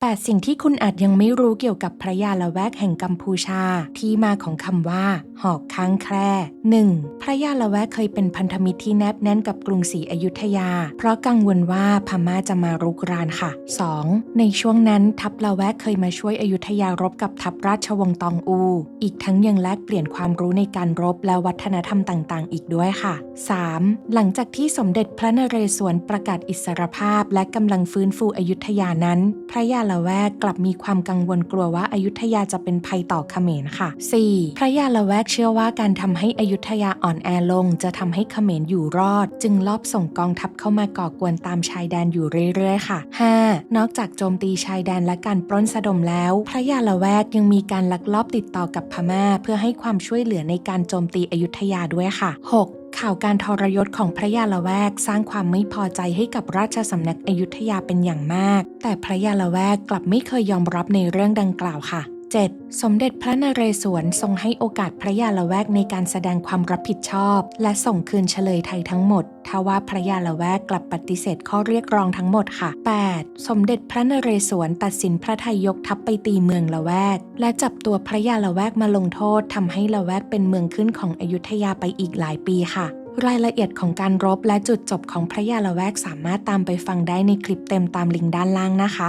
8 สิ่งที่คุณอาจยังไม่รู้เกี่ยวกับพระยาละแวกแห่งกัมพูชา ที่มาของคำว่า หอกค้างแคร่ 1. พระยาละแวกเคยเป็นพันธมิตรที่แนบแน่นกับกรุงศรีอยุธยา เพราะกังวลว่าพม่าจะมารุกรานค่ะ 2. ในช่วงนั้นทัพละแวกเคยมาช่วยอยุธยารบกับทัพราชวงศ์ตองอู อีกทั้งยังแลกเปลี่ยนความรู้ในการรบและวัฒนธรรมต่าง ๆ อีกด้วยค่ะ 3. หลังจากที่สมเด็จพระนเรศวรประกาศอิสรภาพ และกำลังฟื้นฟูอยุธยานั้น พระยาละแวกกลับมีความกังวลกลัวว่าอายุทยาจะเป็นภัยต่อเขมรค่ะ 4. พระยาละแวกเชื่อว่าการทำให้อายุธยาอ่อนแอลง จะทำให้เขมรอยู่รอด จึงลอบส่งกองทัพเข้ามาก่อกวนตามชายแดนอยู่เรื่อยๆค่ะ 5. นอกจากโจมตีชายแดนและการปล้นสะดมแล้ว พระยาละแวกยังมีการลักลอบติดต่อกับพม่า เพื่อให้ความช่วยเหลือในการโจมตีอยุธยาด้วยค่ะ 6. ข่าวการทรยศของพระยาละแวกสร้างความไม่พอใจให้กับราชสำนักอยุธยาเป็นอย่างมาก แต่พระยาละแวกกลับไม่เคยยอมรับในเรื่องดังกล่าวค่ะ 7. สมเด็จพระนเรศวรทรงให้โอกาสพระยาละแวกในการแสดงความรับผิดชอบ และส่งคืนเฉลยไทยทั้งหมดทว่าพระยาละแวกกลับปฏิเสธข้อเรียกร้องทั้งหมดค่ะ 8. สมเด็จพระนเรศวรตัดสินพระไทยยกทัพไปตีเมืองละแวก และจับตัวพระยาละแวกมาลงโทษทำให้ละแวกเป็นเมืองขึ้นของอยุธยาไปอีกหลายปีค่ะ รายละเอียดของการรบและจุดจบของพระยาละแวกสามารถตามไปฟังได้ในคลิปเต็มตามลิงก์ด้านล่างนะคะ